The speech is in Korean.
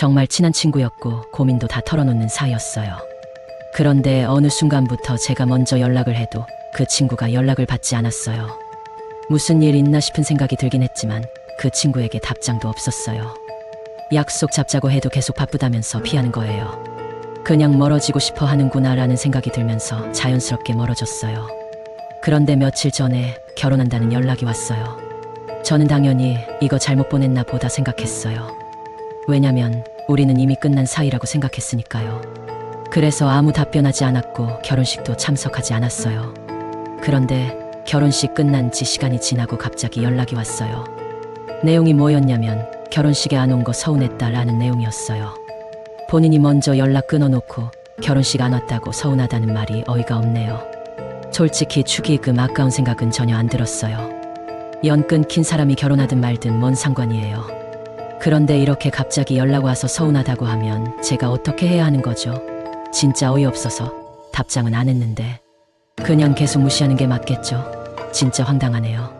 정말 친한 친구였고 고민도 다 털어놓는 사이였어요. 그런데 어느 순간부터 제가 먼저 연락을 해도 그 친구가 연락을 받지 않았어요. 무슨 일 있나 싶은 생각이 들긴 했지만 그 친구에게 답장도 없었어요. 약속 잡자고 해도 계속 바쁘다면서 피하는 거예요. 그냥 멀어지고 싶어 하는구나라는 생각이 들면서 자연스럽게 멀어졌어요. 그런데 며칠 전에 결혼한다는 연락이 왔어요. 저는 당연히 이거 잘못 보냈나 보다 생각했어요. 왜냐면 우리는 이미 끝난 사이라고 생각했으니까요. 그래서 아무 답변하지 않았고 결혼식도 참석하지 않았어요. 그런데 결혼식 끝난 지 시간이 지나고 갑자기 연락이 왔어요. 내용이 뭐였냐면 결혼식에 안 온 거 서운했다라는 내용이었어요. 본인이 먼저 연락 끊어놓고 결혼식 안 왔다고 서운하다는 말이 어이가 없네요. 솔직히 축의금 아까운 생각은 전혀 안 들었어요. 연 끊긴 사람이 결혼하든 말든 뭔 상관이에요. 그런데 이렇게 갑자기 연락 와서 서운하다고 하면 제가 어떻게 해야 하는 거죠? 진짜 어이없어서 답장은 안 했는데 그냥 계속 무시하는 게 맞겠죠? 진짜 황당하네요.